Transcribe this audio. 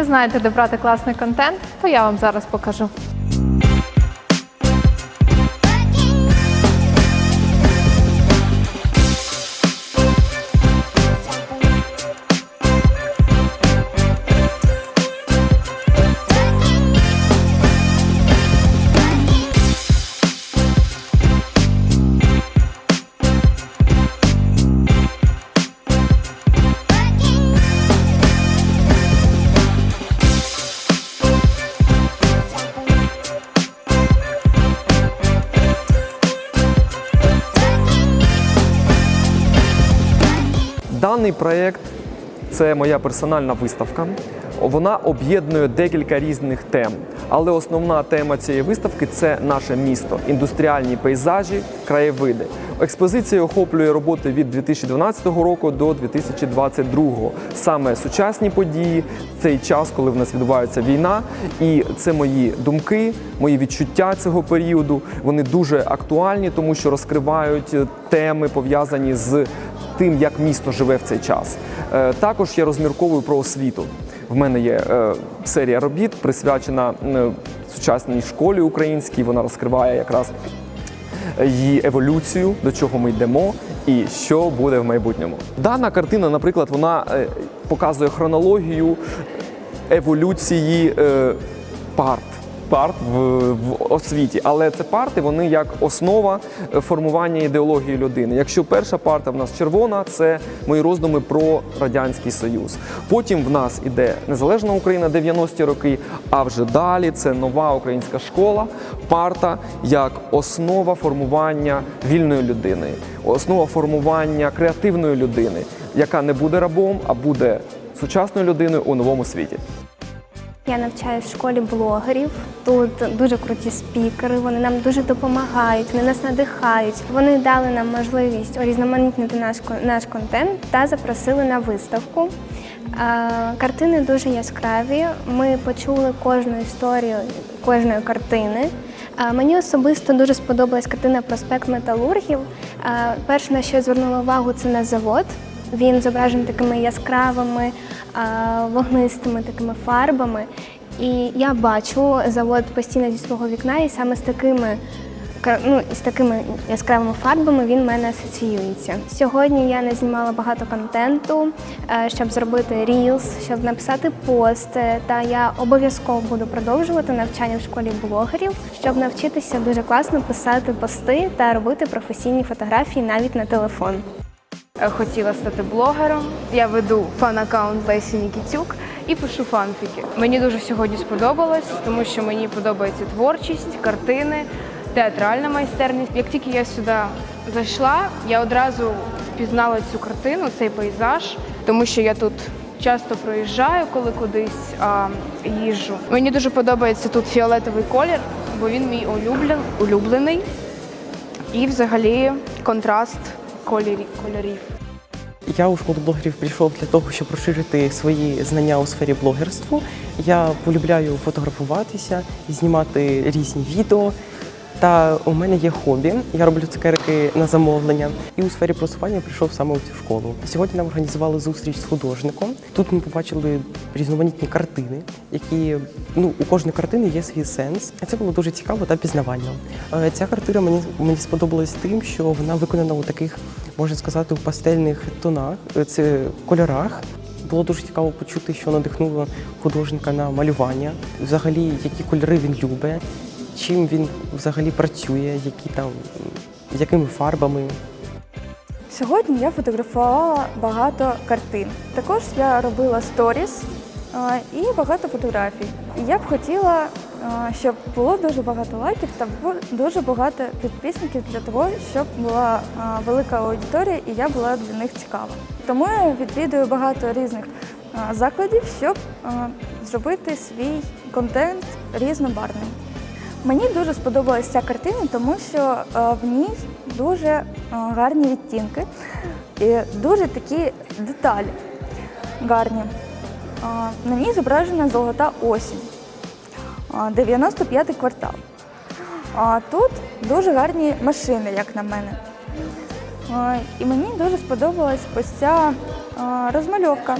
Не знаєте, де брати класний контент, то я вам зараз покажу. Даний проєкт це моя персональна виставка. Вона об'єднує декілька різних тем, але основна тема цієї виставки це наше місто, індустріальні пейзажі, краєвиди. Експозиція охоплює роботи від 2012 року до 2022. Саме сучасні події, цей час, коли в нас відбувається війна, і це мої думки, мої відчуття цього періоду. Вони дуже актуальні, тому що розкривають теми пов'язані з тим, як місто живе в цей час. Е, Також я розмірковую про освіту. В мене є е, серія робіт, присвячена е, сучасній школі українській. Вона розкриває якраз її еволюцію, до чого ми йдемо, і що буде в майбутньому. Дана картина, наприклад, вона показує хронологію еволюції парт. Парт в, в освіті, але це парти вони як основа е, формування ідеології людини. Якщо перша парта в нас червона, це мої роздуми про радянський союз. Потім в нас іде незалежна Україна 90-ті роки. А вже далі це нова українська школа, парта як основа формування вільної людини, основа формування креативної людини, яка не буде рабом, а буде сучасною людиною у новому світі. Я навчаюсь в школі блогерів. Тут дуже круті спікери. Вони нам дуже допомагають, вони нас надихають. Вони дали нам можливість урізноманітнити наш наш контент та запросили на виставку. Картини дуже яскраві. Ми почули кожну історію кожної картини. Мені особисто дуже сподобалась картина Проспект металургів. Перше, на що я звернула увагу, це на завод. Він зображений такими яскравими, вогнистими такими фарбами. І я бачу завод постійно зі свого вікна, і саме з такими ну, з такими яскравими фарбами він в мене асоціюється. Сьогодні я не знімала багато контенту, е, щоб зробити рілс, щоб написати пост. е, Та я обов'язково буду продовжувати навчання в школі блогерів, щоб навчитися дуже класно писати пости та робити професійні фотографії навіть на телефон. Е, хотіла стати блогером. Я веду фан-аккаунт Лесі Нікітюк і пишу фанфіки. Мені дуже сьогодні сподобалось, тому що мені подобається творчість, картини, театральна майстерність. Як тільки я сюди зайшла, я одразу впізнала цю картину, цей пейзаж, тому що я тут. Часто проїжджаю, коли кудись а, їжджу. Мені дуже подобається тут фіолетовий колір, бо він мій улюблен, улюблений. І взагалі контраст кольорі- кольорів. Я у школу блогерів прийшов для того, щоб розширити свої знання у сфері блогерства. Я полюбляю фотографуватися, знімати різні відео. Та у мене є хобі. Я роблю цукерки на замовлення. І у сфері просування прийшов саме у цю школу. Сьогодні нам організували зустріч з художником. Тут ми побачили різноманітні картини, які ну у кожної картини є свій сенс. Це було дуже цікаво та пізнавально. Е, Ця картина мені мені сподобалась тим, що вона виконана у таких, можна сказати, у пастельних тонах, е, це кольорах. Було дуже цікаво почути, що надихнуло художника на малювання, взагалі, які кольори він любить, чим він взагалі працює, які там, якими фарбами. Сьогодні я фотографувала багато картин. Також я робила сторіс і багато фотографій. Я б хотіла, щоб було дуже багато лайків та дуже багато підписників для того, щоб була велика аудиторія і я була для них цікава. Тому я відвідую багато різних закладів, щоб зробити свій контент різнобарвним. Мені дуже сподобалася ця картина, тому що в ній дуже гарні відтінки і дуже такі деталі гарні. На ній зображена золота осінь, 95-й квартал. А тут дуже гарні машини, як на мене. І мені дуже сподобалась ось ця розмальовка.